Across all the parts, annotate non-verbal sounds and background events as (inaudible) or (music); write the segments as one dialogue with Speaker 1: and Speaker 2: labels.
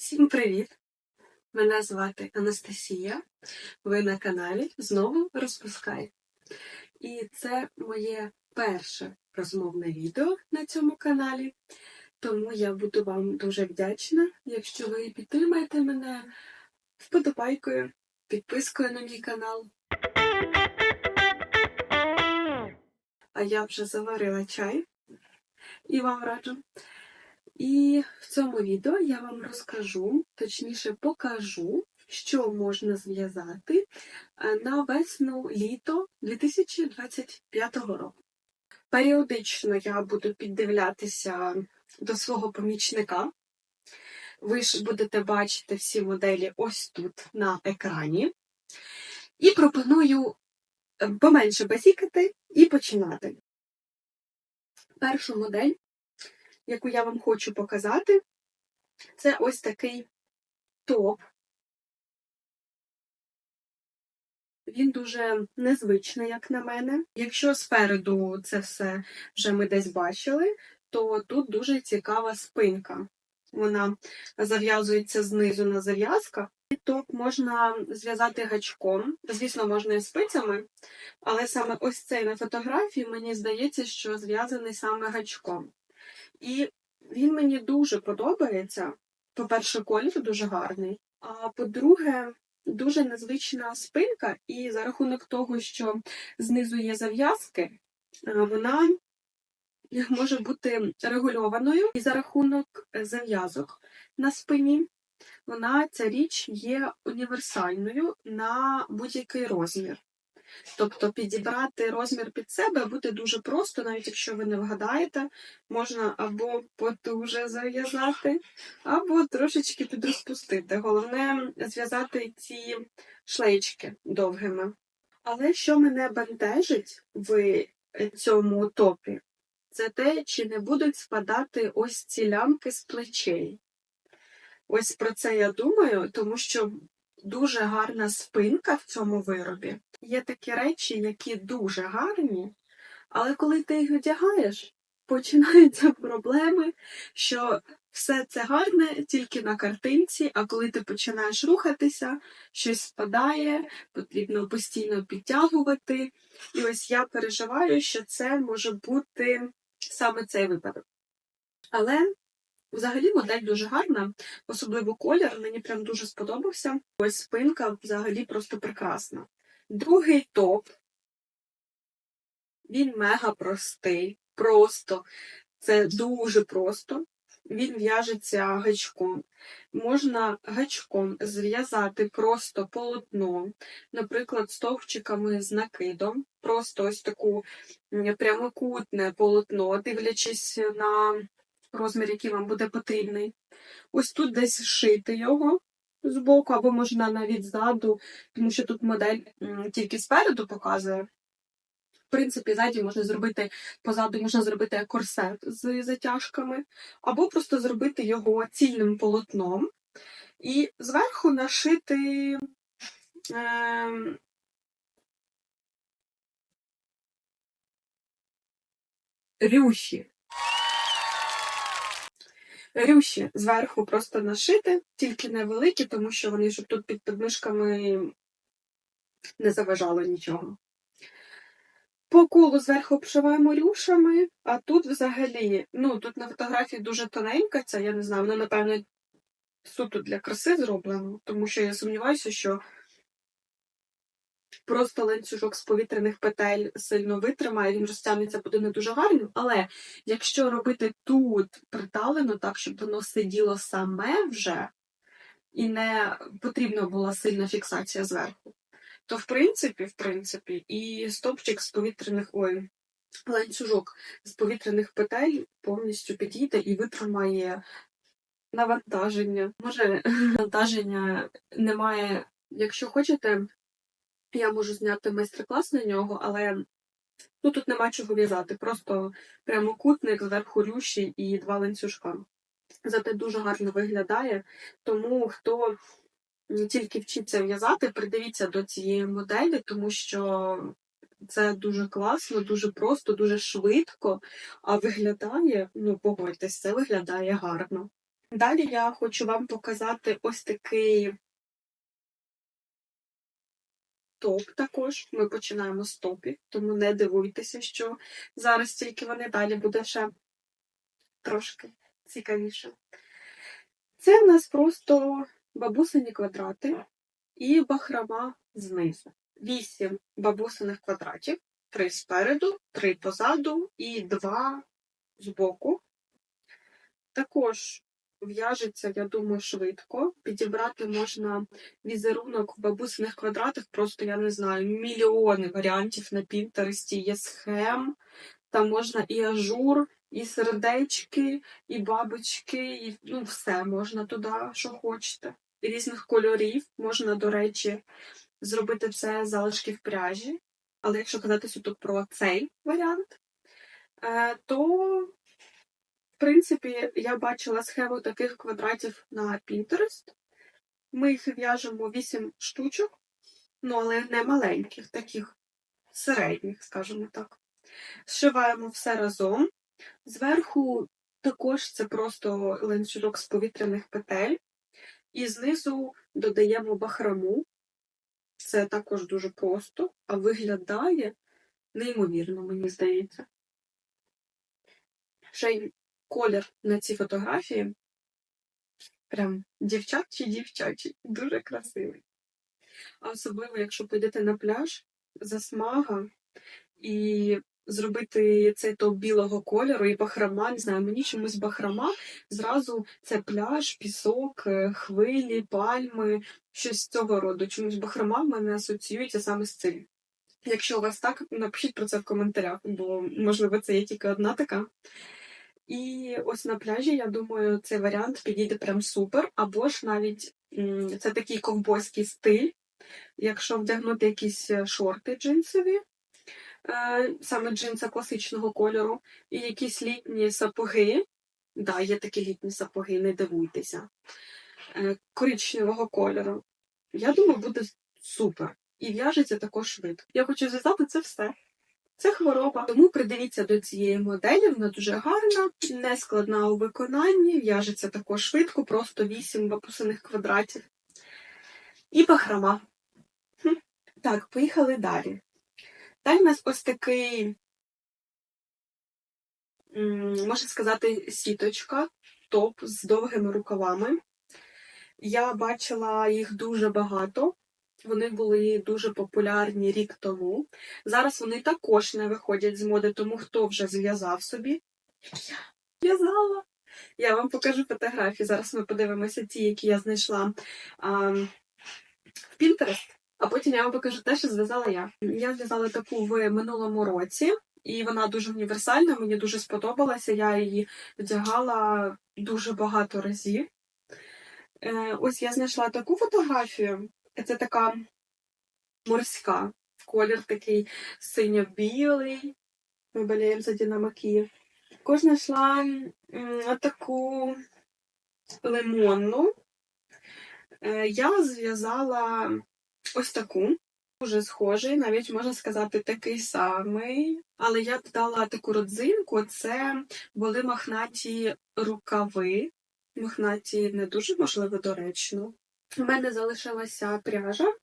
Speaker 1: Всім привіт! Мене звати Анастасія. Ви на каналі знову розпускай. І це моє перше розмовне відео на цьому каналі. Тому я буду вам дуже вдячна, якщо ви підтримаєте мене вподобайкою, підпискою на мій канал. А я вже заварила чай і вам раджу. І в цьому відео я вам розкажу, точніше покажу, що можна зв'язати е, на весну літо 2025 року. Періодично я буду піддивлятися до свого помічника. Ви ж будете бачити всі моделі ось тут на екрані. І пропоную е, поменше базікати і починати. Першу модель яку я вам хочу показати, це ось такий топ. Він дуже незвичний, як на мене. Якщо спереду це все вже ми десь бачили, то тут дуже цікава спинка. Вона зав'язується знизу на зав'язках. І топ можна зв'язати гачком. Звісно, можна і спицями, але саме ось цей на фотографії мені здається, що зв'язаний саме гачком. І він мені дуже подобається. По-перше, колір дуже гарний. А по-друге, дуже незвична спинка, і за рахунок того, що знизу є зав'язки, е, вона може бути регульованою. І за рахунок зав'язок на спині, вона ця річ є універсальною на будь-який розмір. Тобто підібрати розмір під себе буде дуже просто, навіть якщо ви не вгадаєте, можна або потуже зав'язати, або трошечки підрозпустити. Головне зв'язати ці шлейчки довгими. Але що мене бентежить в цьому топі, це те, чи не будуть спадати ось ці лямки з плечей. Ось про це я думаю, тому що дуже гарна спинка в цьому виробі. Є такі речі, які дуже гарні, але коли ти їх одягаєш, починаються (laughs) проблеми, що все це гарне тільки на картинці, а коли ти починаєш рухатися, щось спадає, потрібно постійно підтягувати. І ось я переживаю, що це може бути саме цей випадок. Але Взагалі модель дуже гарна, особливо колір, мені прям дуже сподобався. Ось спинка взагалі просто прекрасна. Другий топ, він мега простий, просто, це дуже просто. Він в'яжеться гачком. Можна гачком зв'язати просто полотно, наприклад, стовпчиками з накидом, просто ось таку прямокутне полотно, дивлячись на розмір, який вам буде потрібний. Ось тут десь шити його з боку, або можна навіть ззаду, тому що тут модель тільки спереду показує. В принципі, ззаді можна зробити, позаду можна зробити корсет з затяжками, або просто зробити його цільним полотном і зверху нашити е, рюші. Рюші зверху просто нашити, тільки невеликі, тому що вони щоб тут під подмишками не заважало нічого. По колу зверху обшиваємо рюшами, а тут взагалі, ну, тут на фотографії дуже тоненька ця, я не знаю, вона, напевно, суто для краси зроблено, тому що я сумніваюся, що просто ланцюжок з повітряних петель сильно витримає, він розтягнеться, буде не дуже гарним. Але якщо робити тут приталено так, щоб воно сиділо саме вже, і не потрібна була сильна фіксація зверху, то в принципі, в принципі, і стопчик з повітряних ой, ланцюжок з повітряних петель повністю підійде і витримає навантаження. Може, (laughs) навантаження немає. Якщо хочете, я можу зняти майстер-клас на нього, але ну, тут нема чого в'язати. Просто прямокутник, зверху рюші і два ланцюжка. Зате дуже гарно виглядає. Тому хто тільки вчиться в'язати, придивіться до цієї моделі, тому що це дуже класно, дуже просто, дуже швидко, а виглядає, ну, погодьтесь, це виглядає гарно. Далі я хочу вам показати ось такий топ також. Ми починаємо з топів, тому не дивуйтеся, що зараз тільки вони далі буде ще трошки цікавіше. Це в нас просто бабусині квадрати і бахрама знизу. Вісім бабусиних квадратів, три спереду, три позаду і два збоку. Також в'яжеться, я думаю, швидко. Підібрати можна візерунок в бабусиних квадратах, просто я не знаю, мільйони варіантів на Пінтересті є схем. Там можна і ажур, і сердечки, і бабочки, і ну, все можна туди, що хочете. Різних кольорів. Можна, до речі, зробити це з залишків пряжі. Але якщо казати тут про цей варіант, е, то, в принципі, я бачила схему таких квадратів на Pinterest. Ми їх в'яжемо 8 штучок, ну, але не маленьких, таких середніх, скажімо так. Зшиваємо все разом. Зверху також це просто ланцюжок з повітряних петель. І знизу додаємо бахрому. Це також дуже просто, а виглядає неймовірно, мені здається. Ще колір на цій фотографії. Прям дівчачий дівчачий, дуже красивий. А особливо, якщо підете на пляж, засмага і зробити цей топ білого кольору і бахрама, не знаю, мені чомусь бахрама, зразу це пляж, пісок, е, хвилі, пальми, щось цього роду. Чомусь бахрама в мене асоціюється саме з цим. Якщо у вас так, напишіть про це в коментарях, бо, можливо, це є тільки одна така. І ось на пляжі, я думаю, цей варіант підійде прям супер, або ж навіть це такий ковбойський стиль. Якщо вдягнути якісь е, шорти джинсові, е, саме джинса класичного кольору, і якісь літні сапоги. Да, є такі літні сапоги, не дивуйтеся. Е, коричневого кольору. Я думаю, буде супер. І в'яжеться також швидко. Я хочу зв'язати це все. Це хвороба. Тому придивіться до цієї моделі, вона дуже гарна, не складна у виконанні, в'яжеться також швидко, просто 8 бабусиних квадратів. І бахрама. Хм. Так, поїхали далі. Далі у нас ось такий, можна сказати, сіточка, топ з довгими рукавами. Я бачила їх дуже багато. Вони були дуже популярні рік тому. Зараз вони також не виходять з моди, тому хто вже зв'язав собі. Я в'язала. Я вам покажу фотографії. Зараз ми подивимося ті, які я знайшла а, в Pinterest. А потім я вам покажу те, що зв'язала я. Я зв'язала таку в минулому році, і вона дуже універсальна, мені дуже сподобалася. Я її вдягала дуже багато разів. Е, Ось я знайшла таку фотографію. Це така морська. Колір такий синьо-білий. Ми болеємо за Динамо Київ. Також знайшла таку лимонну. Е, Я зв'язала ось таку. Дуже схожий, навіть можна сказати, такий самий. Але я додала таку родзинку, це були мохнаті рукави. Мохнаті не дуже, можливо, доречно. У мене залишилася пряжа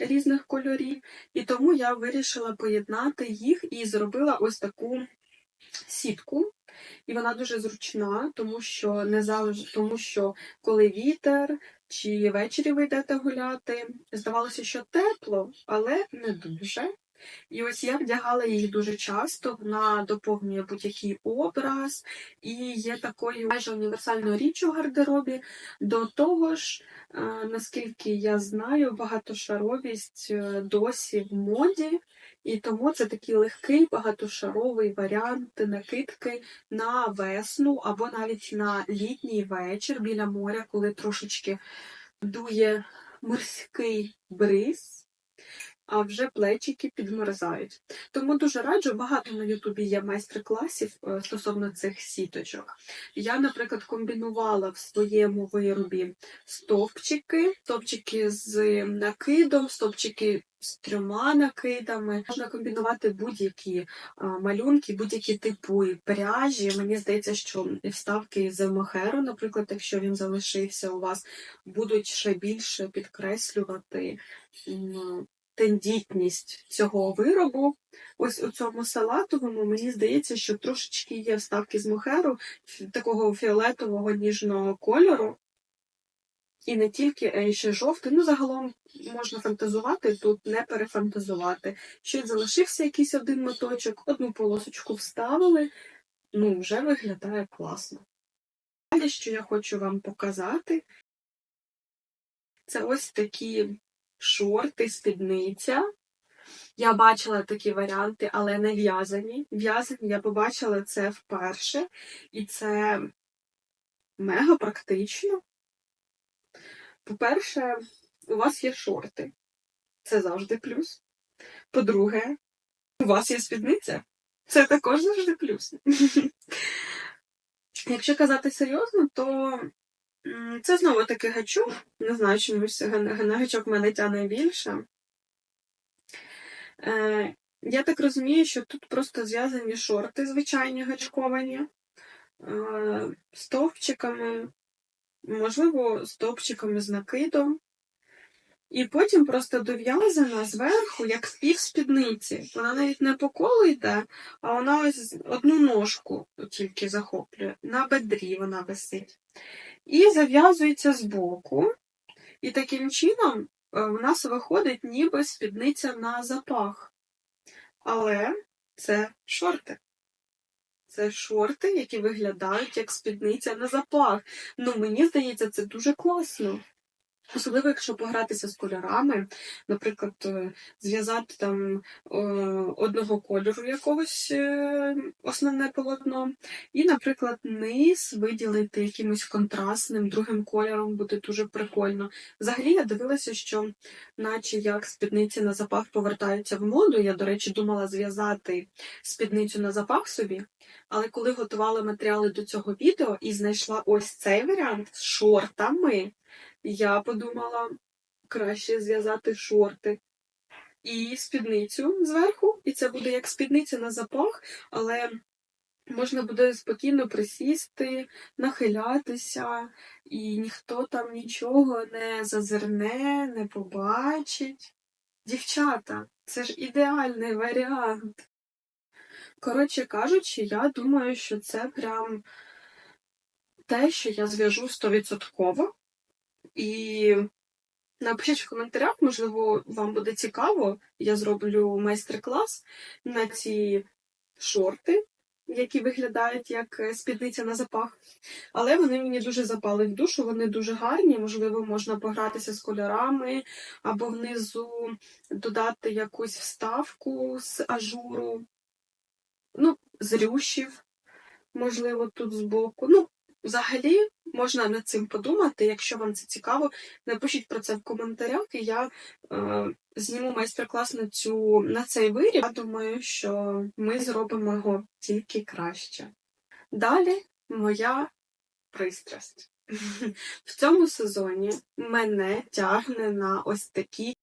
Speaker 1: різних кольорів, і тому я вирішила поєднати їх і зробила ось таку сітку. І вона дуже зручна, тому що не завжди, тому що коли вітер чи ввечері ви йдете гуляти, здавалося, що тепло, але не дуже. І ось я вдягала її дуже часто, вона доповнює будь-який образ і є такою майже універсальною річчю в гардеробі. До того ж, е, наскільки я знаю, багатошаровість е, досі в моді, і тому це такий легкий багатошаровий варіант накидки на весну або навіть на літній вечір біля моря, коли трошечки дує морський бриз. А вже плечики підмерзають. Тому дуже раджу, багато на Ютубі є майстер-класів е, стосовно цих сіточок. Я, наприклад, комбінувала в своєму виробі стовпчики, стовпчики з накидом, стовпчики з трьома накидами. Можна комбінувати будь-які а, малюнки, будь-які типи пряжі. Мені здається, що вставки з мохеру, наприклад, якщо він залишився у вас, будуть ще більше підкреслювати тендітність цього виробу. Ось у цьому салатовому мені здається, що трошечки є вставки з мохеру такого фіолетового ніжного кольору. І не тільки, а ще жовтий. Ну, загалом можна фантазувати, тут не перефантазувати. Ще залишився якийсь один моточок, одну полосочку вставили, ну, вже виглядає класно. Далі, що я хочу вам показати, це ось такі шорти, спідниця. Я бачила такі варіанти, але не в'язані. В'язані я побачила це вперше, і це мега практично. По-перше, у вас є шорти. Це завжди плюс. По-друге, у вас є спідниця. Це також завжди плюс. (laughs) Якщо казати серйозно, то це знову таки гачок. Не знаю, чомусь на гачок мене тягне більше. Е, я так розумію, що тут просто зв'язані шорти, звичайні гачковані, е, стовпчиками, можливо, стовпчиками з накидом. І потім просто дов'язана зверху, як спів спідниці. Вона навіть не по колу йде, а вона ось одну ножку тільки захоплює. На бедрі вона висить. І зав'язується збоку. І таким чином е, в нас виходить ніби спідниця на запах. Але це шорти. Це шорти, які виглядають як спідниця на запах. Ну, мені здається, це дуже класно. Особливо, якщо погратися з кольорами, наприклад, е, зв'язати там е, одного кольору якогось е, основне полотно, і, наприклад, низ виділити якимось контрастним другим кольором, буде дуже прикольно. Взагалі, я дивилася, що наче як спідниці на запах повертаються в моду. Я, до речі, думала зв'язати спідницю на запах собі, але коли готувала матеріали до цього відео і знайшла ось цей варіант з шортами. Я подумала краще зв'язати шорти і спідницю зверху, і це буде як спідниця на запах, але можна буде спокійно присісти, нахилятися, і ніхто там нічого не зазирне, не побачить. Дівчата, це ж ідеальний варіант. Коротше кажучи, я думаю, що це прям те, що я зв'яжу стовідсотково. І напишіть в коментарях, можливо, вам буде цікаво. Я зроблю майстер-клас на ці шорти, які виглядають як е, спідниця на запах. Але вони мені дуже запали в душу, вони дуже гарні. Можливо, можна погратися з кольорами, або внизу додати якусь вставку з ажуру, ну, з рюшів, можливо, тут збоку. Ну, Взагалі можна над цим подумати. Якщо вам це цікаво, напишіть про це в коментарях, і я е, зніму майстер-клас на цю на цей виріб. Я думаю, що ми зробимо його тільки краще. Далі моя пристрасть. (laughs) В цьому сезоні мене тягне на ось такі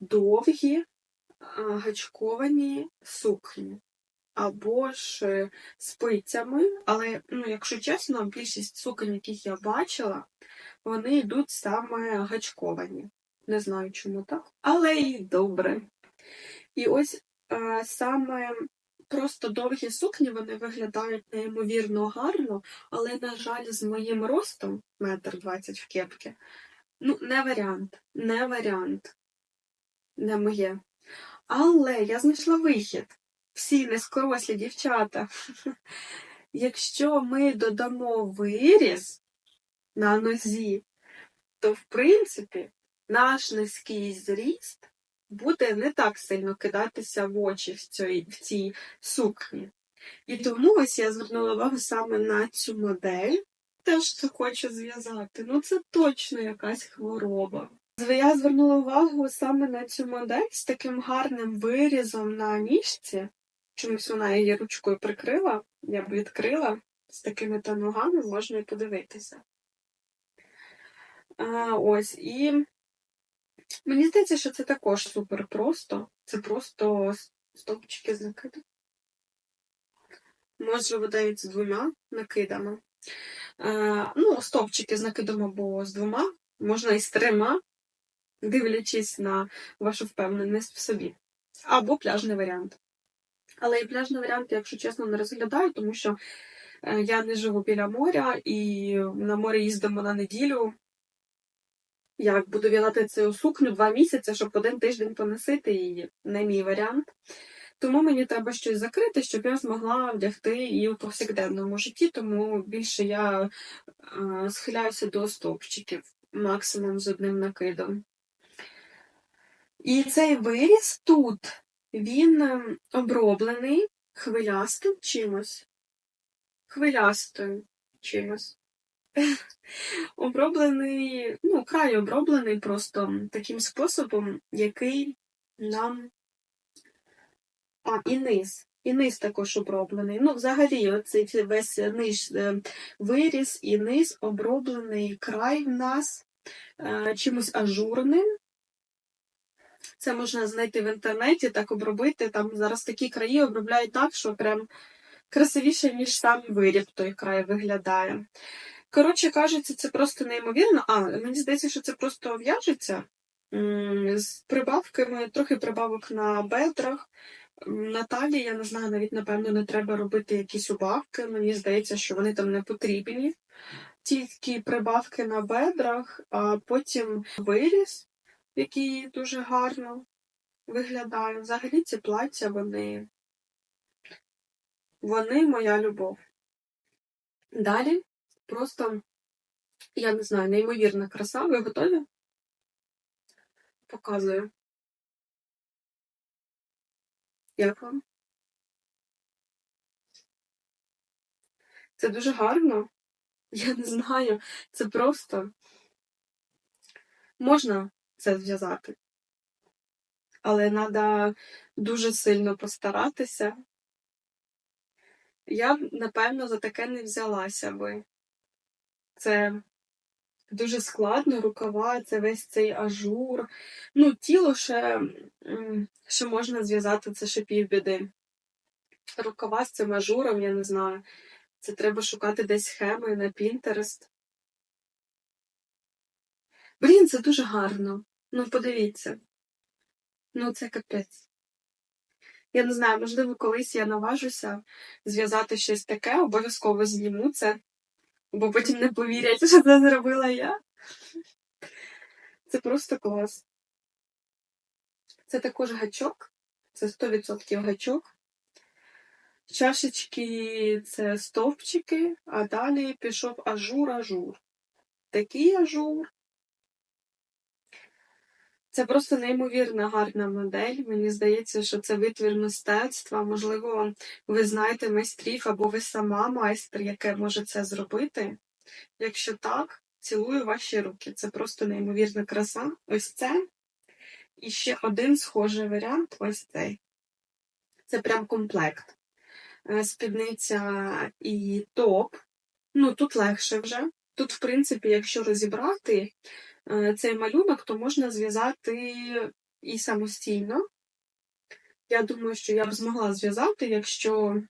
Speaker 1: довгі е, гачковані сукні або ж е, спицями, але, ну, якщо чесно, більшість суконь, яких я бачила, вони йдуть саме гачковані. Не знаю, чому так, але і добре. І ось е, саме просто довгі сукні вони виглядають неймовірно гарно, але, на жаль, з моїм ростом, метр двадцять в кепки, ну, не варіант, не варіант, не моє. Але я знайшла вихід всі низькорослі дівчата. (laughs) Якщо ми додамо виріз на нозі, то, в принципі, наш низький зріст буде не так сильно кидатися в очі в цій, в цій сукні. І тому ось я звернула увагу саме на цю модель. Теж це хочу зв'язати. Ну, це точно якась хвороба. Я звернула увагу саме на цю модель з таким гарним вирізом на ніжці. Чомусь вона її ручкою прикрила, я б відкрила з такими то ногами, можна і подивитися. А, ось, і мені здається, що це також супер просто. Це просто стовпчики з накидом. Може, видають з двома накидами. А, ну, стовпчики з накидом або з двома, можна і з трьома, дивлячись на вашу впевненість в собі. Або пляжний варіант. Але і пляжний варіант, якщо чесно, не розглядаю, тому що е, я не живу біля моря і на море їздимо на неділю. Як буду в'язати цю сукню два місяці, щоб один тиждень поносити її, не мій варіант. Тому мені треба щось закрити, щоб я змогла вдягти і у повсякденному житті, тому більше я е, схиляюся до стовпчиків, максимум з одним накидом. І цей виріз тут, він ем, оброблений хвилястим чимось. Хвилястим чимось. (laughs) Оброблений, ну, край оброблений просто таким способом, який нам. А, і низ. І низ також оброблений. Ну, взагалі, оцей весь ниж е, виріз і низ оброблений край в нас е, чимось ажурним. Це можна знайти в інтернеті, так обробити. Там зараз такі краї обробляють так, що прям красивіше, ніж сам виріб той край виглядає. Коротше кажучи, це просто неймовірно. А, мені здається, що це просто в'яжеться з прибавками, трохи прибавок на бедрах. На талії, я не знаю, навіть, напевно, не треба робити якісь убавки. Мені здається, що вони там не потрібні. Тільки прибавки на бедрах, а потім виріз, який дуже гарно виглядає. Взагалі ці плаття, вони, вони моя любов. Далі просто, я не знаю, неймовірна краса. Ви готові? Показую. Як вам? Це дуже гарно. Я не знаю. Це просто можна це зв'язати. Але треба дуже сильно постаратися. Я б, напевно, за таке не взялася би. Це дуже складно, рукава, це весь цей ажур. Ну, тіло ще, ще можна зв'язати, це ще півбіди. Рукава з цим ажуром, я не знаю. Це треба шукати десь схеми на Pinterest. Блін, це дуже гарно. Ну, подивіться. Ну, це капець. Я не знаю, можливо, колись я наважуся зв'язати щось таке, обов'язково зніму це, бо потім не повірять, що це зробила я. Це просто клас. Це також гачок, це 100% гачок. Чашечки це стовпчики, а далі пішов ажур-ажур. Такий ажур. Це просто неймовірно гарна модель. Мені здається, що це витвір мистецтва. Можливо, ви знаєте майстрів або ви сама майстер, яке може це зробити. Якщо так, цілую ваші руки. Це просто неймовірна краса. Ось це. І ще один схожий варіант ось цей. Це прям комплект. Е, спідниця і топ. Ну, тут легше вже. Тут, в принципі, якщо розібрати цей малюнок, то можна зв'язати і самостійно. Я думаю, що я б змогла зв'язати, якщо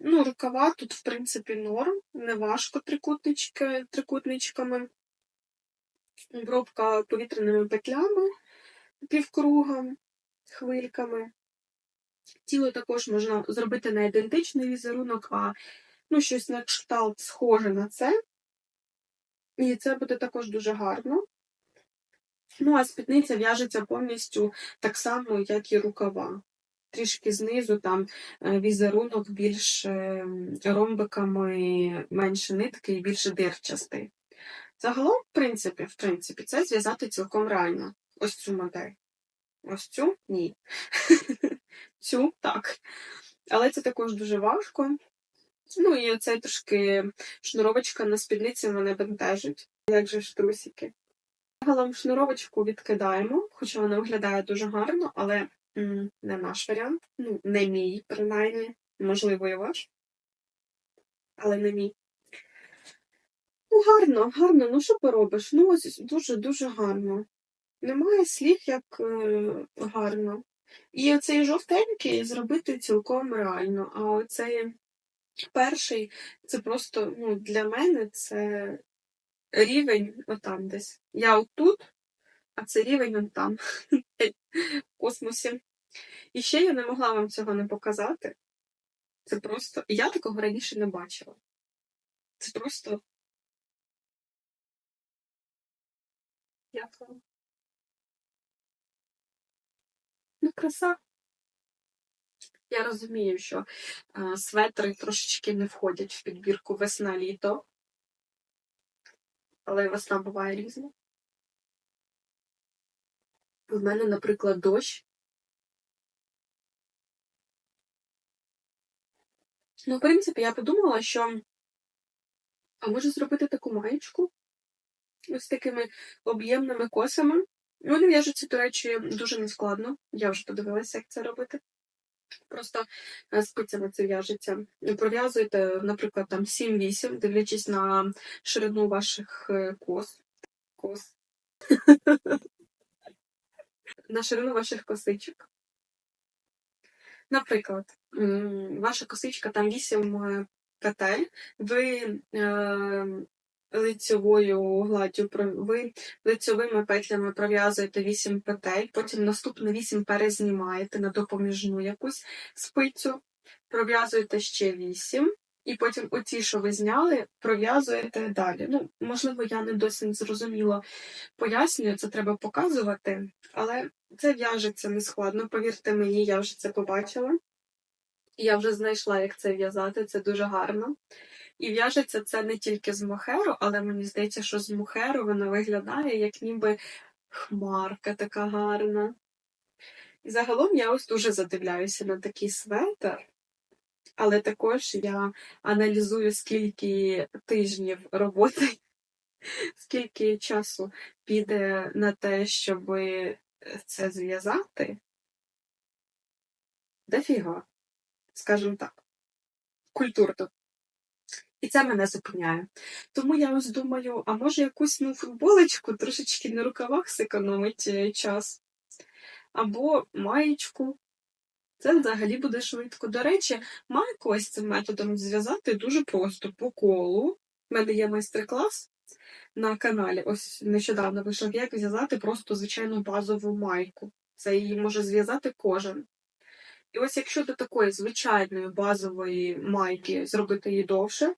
Speaker 1: ну, рукава тут, в принципі, норм, не важко трикутничками. Обробка повітряними петлями півкругом, хвильками. Тіло також можна зробити не ідентичний візерунок, а ну, щось на кшталт схоже на це. І це буде також дуже гарно. Ну, а спідниця в'яжеться повністю так само, як і рукава. Трішки знизу там е, візерунок більш е, ромбиками, менше нитки і більш дирчастий. Загалом, в принципі, в принципі, це зв'язати цілком реально. Ось цю модель. Ось цю ні. (laughs) Цю так. Але це також дуже важко. Ну і оце трошки шнуровочка на спідниці мене бентежить, як же ж трусики. Загалом шнуровочку відкидаємо, хоча вона виглядає дуже гарно, але м, не наш варіант. Ну, не мій, принаймні. Можливо, і ваш. Але не мій. Ну, гарно, гарно. Ну, що поробиш? Ну, ось дуже-дуже гарно. Немає слів, як е, гарно. І оцей жовтенький зробити цілком реально. А оцей перший, це просто, ну, для мене це рівень отам десь. Я отут, а це рівень он там, в космосі. І ще я не могла вам цього не показати. Це просто. Я такого раніше не бачила. Це просто. Як вам? Ну, краса. Я розумію, що е, светри трошечки не входять в підбірку весна-літо. Але весна буває різна. В мене, наприклад, дощ. Ну, в принципі, я подумала, що а може зробити таку маєчку ось такими об'ємними косами. Вони в'яжуться, до речі, дуже нескладно. Я вже подивилася, як це робити. Просто е, спицями це в'яжеться. Пров'язуєте, наприклад, там 7-8, дивлячись на ширину ваших е, кос. кос. (laughs) на ширину ваших косичок. Наприклад, ваша косичка там 8 петель, ви е, лицьовою гладдю ви лицьовими петлями пров'язуєте 8 петель, потім наступні 8 перезнімаєте на допоміжну якусь спицю, пров'язуєте ще 8, і потім оці, що ви зняли, пров'язуєте далі. Ну, можливо, я не досить зрозуміло пояснюю, це треба показувати, але це в'яжеться нескладно, повірте мені, я вже це побачила. Я вже знайшла, як це в'язати, це дуже гарно. І в'яжеться це не тільки з мохеру, але мені здається, що з мохеру вона виглядає як ніби хмарка така гарна. І загалом я ось дуже задивляюся на такий светр, але також я аналізую, скільки тижнів роботи, (laughs) скільки часу піде на те, щоб це зв'язати. Дофіга, скажімо так, культурно. І це мене зупиняє. Тому я ось думаю, а може якусь ну, футболочку трошечки на рукавах зекономить е, час. Або маєчку. Це взагалі буде швидко. До речі, майку ось цим методом зв'язати дуже просто по колу. У мене є майстер-клас на каналі. Ось нещодавно вийшов, як зв'язати просто звичайну базову майку. Це її може зв'язати кожен. І ось якщо до такої звичайної базової майки зробити її довше,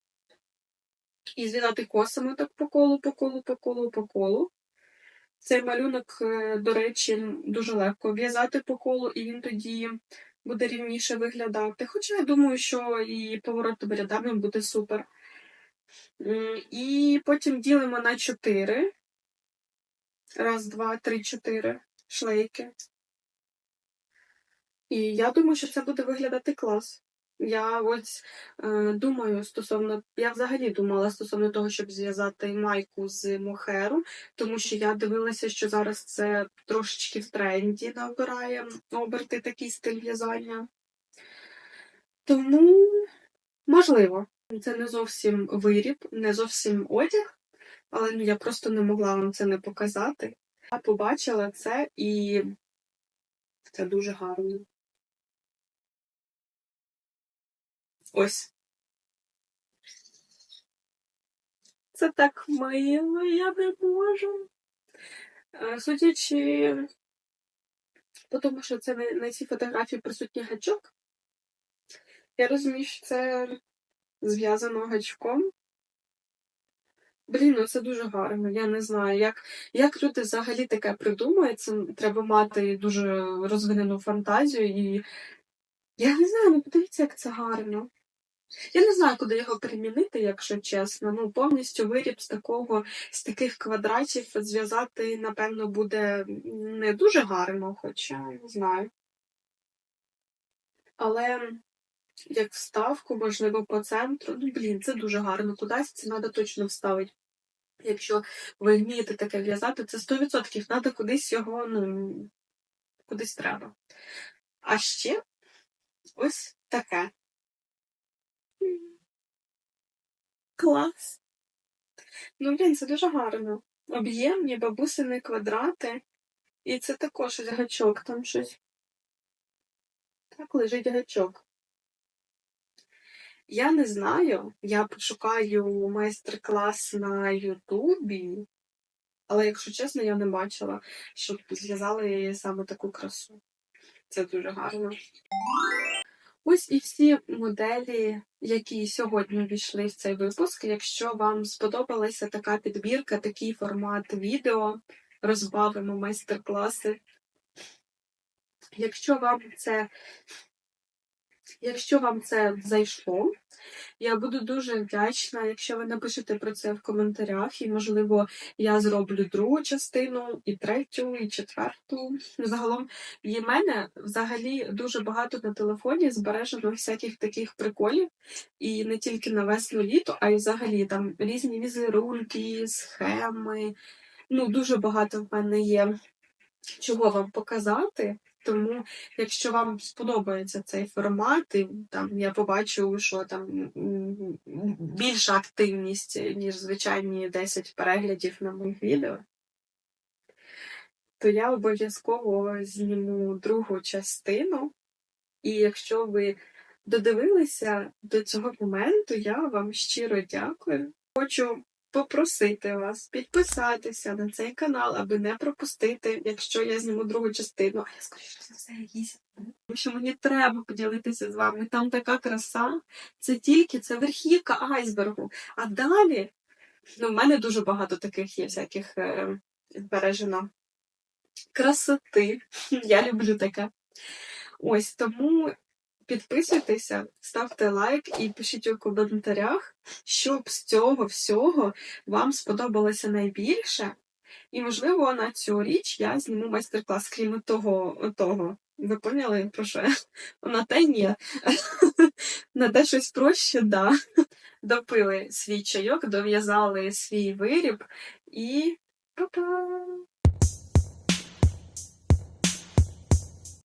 Speaker 1: і зв'язати косами так по колу, по колу, по колу, по колу. Цей малюнок, е, до речі, дуже легко в'язати по колу, і він тоді буде рівніше виглядати. Хоча я думаю, що і поворотом рядами буде супер. І потім ділимо на 4. Раз, два, три, чотири шлейки. І я думаю, що це буде виглядати клас. Я ось е, думаю стосовно, я взагалі думала стосовно того, щоб зв'язати майку з мохеру, тому що я дивилася, що зараз це трошечки в тренді набирає оберти такий стиль в'язання. Тому, можливо, це не зовсім виріб, не зовсім одяг, але ну, я просто не могла вам це не показати. Я побачила це і це дуже гарно. Ось. Це так мило, я не можу. Е, Судячи по тому, що це на цій фотографії присутній гачок, я розумію, що це зв'язано гачком. Блін, ну це дуже гарно. Я не знаю, як як люди взагалі таке придумають. Це треба мати дуже розвинену фантазію і я не знаю, ну подивіться, як це гарно. Я не знаю, куди його примінити, якщо чесно. Ну, повністю виріб з такого, з таких квадратів зв'язати, напевно, буде не дуже гарно, хоча не знаю. Але як вставку, можливо, по центру, ну, блін, це дуже гарно. Кудись це треба точно вставити. Якщо ви вмієте таке в'язати, це 100% треба кудись його, ну, кудись треба. А ще ось таке. Клас. Ну, блін, це дуже гарно. Об'ємні бабусини квадрати. І це також ось гачок, там щось. Так лежить гачок. Я не знаю, я пошукаю майстер-клас на Ютубі, але, якщо чесно, я не бачила, щоб зв'язали саме таку красу. Це дуже гарно. Ось і всі моделі, які сьогодні війшли в цей випуск. Якщо вам сподобалася така підбірка, такий формат відео, розбавимо майстер-класи. Якщо вам це, якщо вам це зайшло, я буду дуже вдячна, якщо ви напишете про це в коментарях, і, можливо, я зроблю другу частину, і третю, і четверту. Загалом, і мене взагалі дуже багато на телефоні збережено всяких таких приколів, і не тільки на весну літо, а й взагалі там різні візерунки, схеми. Ну, дуже багато в мене є чого вам показати. Тому, якщо вам сподобається цей формат, і там я побачу, що там більша активність, ніж звичайні 10 переглядів на моїх відео, то я обов'язково зніму другу частину. І якщо ви додивилися до цього моменту, я вам щиро дякую. Хочу попросити вас підписатися на цей канал, аби не пропустити, якщо я зніму другу частину. А я скоріше за все її. Тому що мені треба поділитися з вами. Там така краса. Це тільки це верхівка айсбергу. А далі, ну, в мене дуже багато таких є всяких е, збережено красоти. (laughs) Я люблю таке. Ось тому підписуйтеся, ставте лайк і пишіть у коментарях, що б з цього всього вам сподобалося найбільше. І, можливо, на цю річ я зніму майстер-клас, крім того, того. Ви поняли, про що? (laughs) На те ні. (laughs) На те щось проще, да. Допили свій чайок, дов'язали свій виріб і па-па!